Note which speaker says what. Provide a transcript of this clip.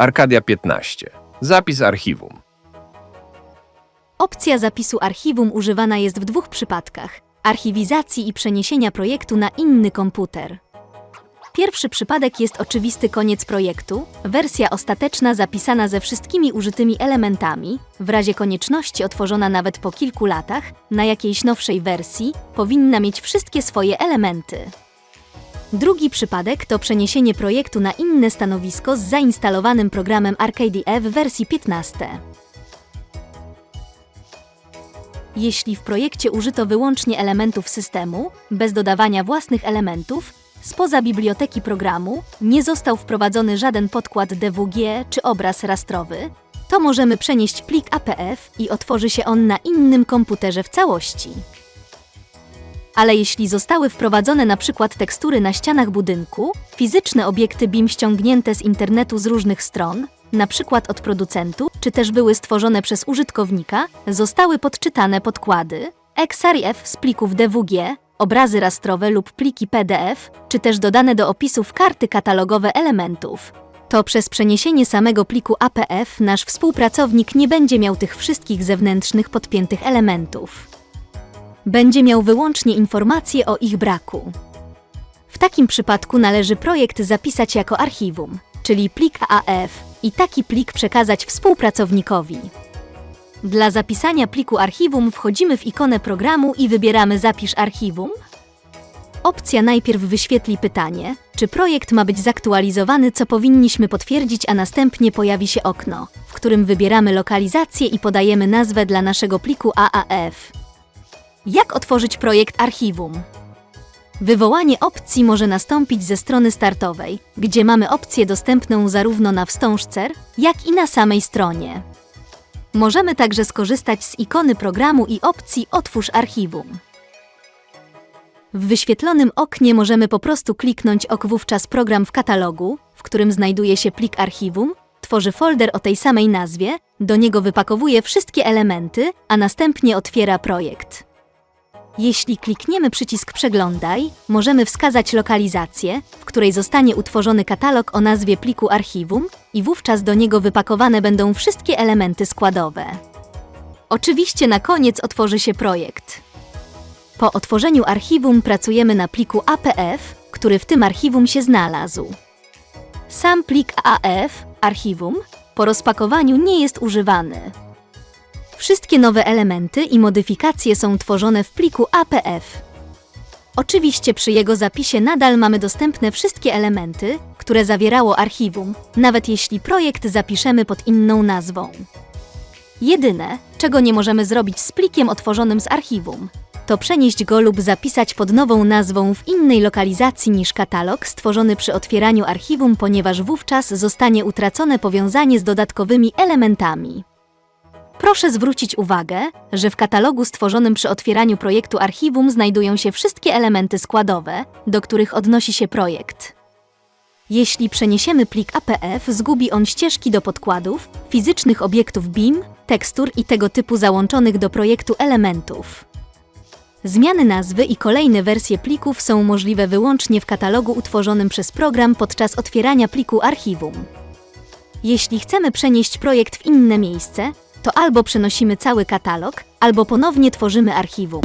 Speaker 1: Arkadia 15. Zapis archiwum.
Speaker 2: Opcja zapisu archiwum używana jest w dwóch przypadkach: archiwizacji i przeniesienia projektu na inny komputer. Pierwszy przypadek jest oczywisty koniec projektu, wersja ostateczna zapisana ze wszystkimi użytymi elementami, w razie konieczności otworzona nawet po kilku latach, na jakiejś nowszej wersji, powinna mieć wszystkie swoje elementy. Drugi przypadek to przeniesienie projektu na inne stanowisko z zainstalowanym programem ArcadeE w wersji 15. Jeśli w projekcie użyto wyłącznie elementów systemu, bez dodawania własnych elementów, spoza biblioteki programu nie został wprowadzony żaden podkład DWG czy obraz rastrowy, to możemy przenieść plik APF i otworzy się on na innym komputerze w całości. Ale jeśli zostały wprowadzone na przykład tekstury na ścianach budynku, fizyczne obiekty BIM ściągnięte z internetu z różnych stron, na przykład od producentu, czy też były stworzone przez użytkownika, zostały podczytane podkłady, XRF z plików DWG, obrazy rastrowe lub pliki PDF, czy też dodane do opisów karty katalogowe elementów. To przez przeniesienie samego pliku APF nasz współpracownik nie będzie miał tych wszystkich zewnętrznych podpiętych elementów. Będzie miał wyłącznie informacje o ich braku. W takim przypadku należy projekt zapisać jako archiwum, czyli plik AAF, i taki plik przekazać współpracownikowi. Dla zapisania pliku archiwum wchodzimy w ikonę programu i wybieramy Zapisz archiwum. Opcja najpierw wyświetli pytanie, czy projekt ma być zaktualizowany, co powinniśmy potwierdzić, a następnie pojawi się okno, w którym wybieramy lokalizację i podajemy nazwę dla naszego pliku AAF. Jak otworzyć projekt archiwum? Wywołanie opcji może nastąpić ze strony startowej, gdzie mamy opcję dostępną zarówno na wstążce, jak i na samej stronie. Możemy także skorzystać z ikony programu i opcji Otwórz archiwum. W wyświetlonym oknie możemy po prostu kliknąć ok wówczas program w katalogu, w którym znajduje się plik archiwum, tworzy folder o tej samej nazwie, do niego wypakowuje wszystkie elementy, a następnie otwiera projekt. Jeśli klikniemy przycisk Przeglądaj, możemy wskazać lokalizację, w której zostanie utworzony katalog o nazwie pliku archiwum i wówczas do niego wypakowane będą wszystkie elementy składowe. Oczywiście na koniec otworzy się projekt. Po otworzeniu archiwum pracujemy na pliku APF, który w tym archiwum się znalazł. Sam plik AF, archiwum, po rozpakowaniu nie jest używany. Wszystkie nowe elementy i modyfikacje są tworzone w pliku APF. Oczywiście przy jego zapisie nadal mamy dostępne wszystkie elementy, które zawierało archiwum, nawet jeśli projekt zapiszemy pod inną nazwą. Jedyne, czego nie możemy zrobić z plikiem otworzonym z archiwum, to przenieść go lub zapisać pod nową nazwą w innej lokalizacji niż katalog stworzony przy otwieraniu archiwum, ponieważ wówczas zostanie utracone powiązanie z dodatkowymi elementami. Proszę zwrócić uwagę, że w katalogu stworzonym przy otwieraniu projektu archiwum znajdują się wszystkie elementy składowe, do których odnosi się projekt. Jeśli przeniesiemy plik APF, zgubi on ścieżki do podkładów, fizycznych obiektów BIM, tekstur i tego typu załączonych do projektu elementów. Zmiany nazwy i kolejne wersje plików są możliwe wyłącznie w katalogu utworzonym przez program podczas otwierania pliku archiwum. Jeśli chcemy przenieść projekt w inne miejsce, to albo przenosimy cały katalog, albo ponownie tworzymy archiwum.